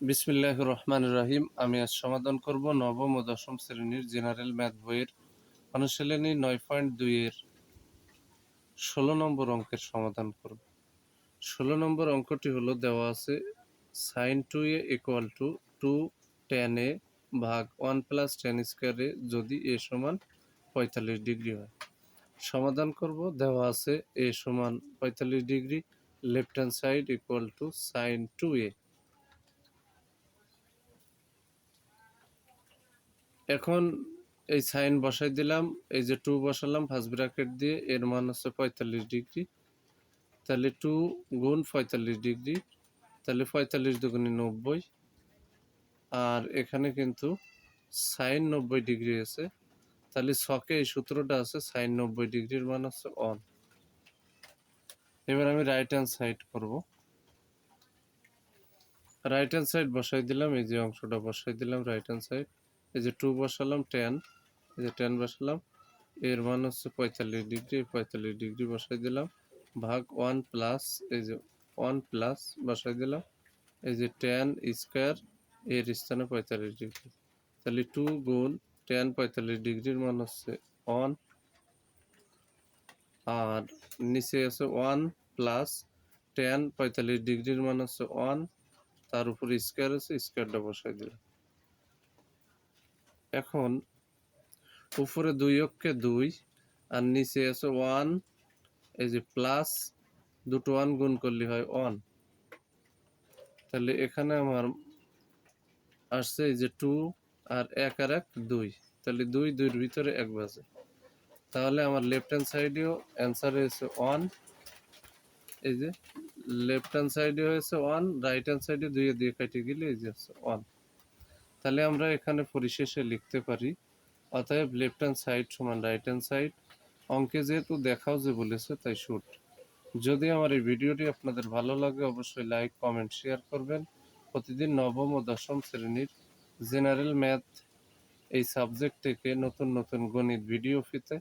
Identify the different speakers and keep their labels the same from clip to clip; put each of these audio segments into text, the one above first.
Speaker 1: বিসমিল্লাহ রহমান রহিম। আমি আজ সমাধান করব নবম ও দশম শ্রেণির জেনারেল ম্যাথ বইয়ের অনুশীলনী নয় পয়েন্ট দুইয়ের ষোলো নম্বর অঙ্কের সমাধান করব। ষোলো নম্বর অঙ্কটি হলো দেওয়া আছে sine two A equal to two tan A ভাগ ওয়ান প্লাস টেন স্কোয়ারে যদি এ সমান পঁয়তাল্লিশ ডিগ্রি হয়। সমাধান করব, দেওয়া আছে এ সমান পঁয়তাল্লিশ degree left hand side equal to sine two A এখন এই সাইন বসাই দিলাম, এই যে টু বসালাম ফার্স্ট ব্র্যাকেট দিয়ে এর মান হচ্ছে পঁয়তাল্লিশ ডিগ্রি। তাহলে টু গুণ পঁয়তাল্লিশ ডিগ্রি, তাহলে পঁয়তাল্লিশ দুগুণে নব্বই। আর এখানে কিন্তু সাইন নব্বই ডিগ্রি আছে, তাহলে ছকে এই সূত্রটা আছে, সাইন নব্বই ডিগ্রির মান হচ্ছে অন এবার আমি রাইট হ্যান্ড সাইড করব। রাইট হ্যান্ড সাইড বসাই দিলাম, এই যে অংশটা বসাই দিলাম রাইট হ্যান্ড সাইড এই যে টু বসালাম টেন এই যে টেন বসালাম, এর মান হচ্ছে পঁয়তাল্লিশ ডিগ্রি পঁয়তাল্লিশ ডিগ্রি বসাই দিলাম, ভাগ ওয়ান প্লাস এই যে ওয়ান প্লাস বসাই দিলাম, এই যে টেন স্কোয়ার এর স্থানে পঁয়তাল্লিশ ডিগ্রি। তাহলে টু গুণ টেন পঁয়তাল্লিশ ডিগ্রির মান হচ্ছে ওয়ান আর নিচে আছে ওয়ান প্লাস টেন পঁয়তাল্লিশ ডিগ্রির মান হচ্ছে ওয়ান তার উপরে স্কোয়ার আছে স্কোয়ারটা বসাই দিলাম। এখন উপরে দুই অক্ষে দুই আর নিচে আছে ওয়ান এই যে প্লাস দুটো ওয়ান গুণ করলে হয় ওয়ান তাহলে এখানে আমার আসছে এই যে টু আর এক আর এক দুই। তাহলে দুই, দুইয়ের ভিতরে এক বাজে। তাহলে আমার লেফট হ্যান্ড সাইডেও অ্যান্সার হয়েছে ওয়ান এই যে লেফট হ্যান্ড সাইডে হয়েছে ওয়ান রাইট হ্যান্ড সাইডে দুইয়ে দিয়ে কেটে গেলে এই যে ওয়ান তাহলে আমরা এখানে পরিশেষে লিখতে পারি, অতএব লেফট হ্যান্ড সাইড সমান রাইট হ্যান্ড সাইড অঙ্কে যেহেতু দেখাও যে বলেছে তাই শুট যদি আমার এই ভিডিওটি আপনাদের ভালো লাগে, অবশ্যই লাইক কমেন্ট শেয়ার করবেন। প্রতিদিন নবম ও দশম শ্রেণির জেনারেল ম্যাথ এই সাবজেক্ট থেকে নতুন নতুন গণিত ভিডিও পেতে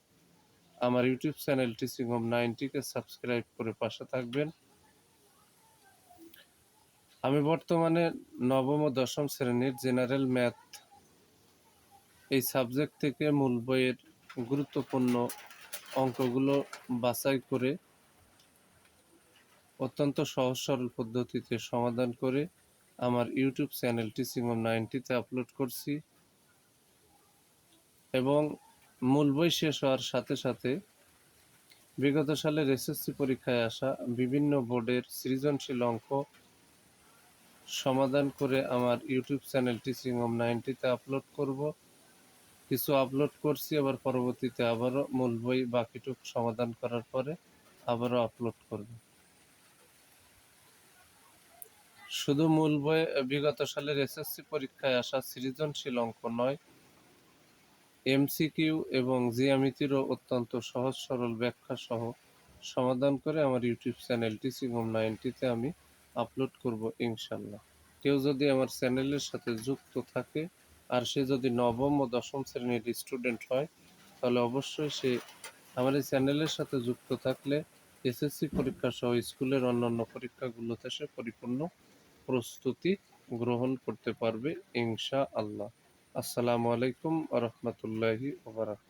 Speaker 1: আমার ইউটিউব চ্যানেল টিচিং হোম নাইনটিকে সাবস্ক্রাইব করে পাশে থাকবেন। আমি বর্তমানে নবম ও দশম শ্রেণির জেনারেল ম্যাথ এই সাবজেক্ট থেকে মূল বইয়ের গুরুত্বপূর্ণ অঙ্কগুলো বাছাই করে অত্যন্ত সহজ সরল পদ্ধতিতে সমাধান করে আমার ইউটিউব চ্যানেল টিচিং নাইনটিতে আপলোড করছি এবং মূল বই শেষ হওয়ার সাথে সাথে বিগত সালের এসএসসি পরীক্ষায় আসা বিভিন্ন বোর্ডের সৃজনশীল অঙ্ক সমাধান করে আমার ইউটিউব চ্যানেল টিচিং অফ নাইনটিতে আপলোড করব। কিছু আপলোড করছি, আবার পরবর্তীতে আবারও মূল বই বাকিটুক সমাধান করার পরে আবারও আপলোড করব। শুধু মূল বই, বিগত সালের এসএসসি পরীক্ষায় আসা সৃজনশীল অঙ্ক নয় এমসিকিউ এবং জিয়ামিতিরও অত্যন্ত সহজ সরল ব্যাখ্যা সহ সমাধান করে আমার ইউটিউব চ্যানেল টিচিং হোম নাইনটিতে আমি আপলোড করব ইনশাল্লাহ। কেউ যদি আমার চ্যানেলের সাথে যুক্ত থাকে, আর সে যদি নবম ও দশম শ্রেণির স্টুডেন্ট হয়, তাহলে অবশ্যই সে আমার এই চ্যানেলের সাথে যুক্ত থাকলে এসএসসি পরীক্ষা সহ স্কুলের অন্যান্য পরীক্ষাগুলোতে সে পরিপূর্ণ প্রস্তুতি গ্রহণ করতে পারবে ইনশা আল্লাহ আসসালামু আলাইকুম আ রহমতুল্লাহি ওবরাকাত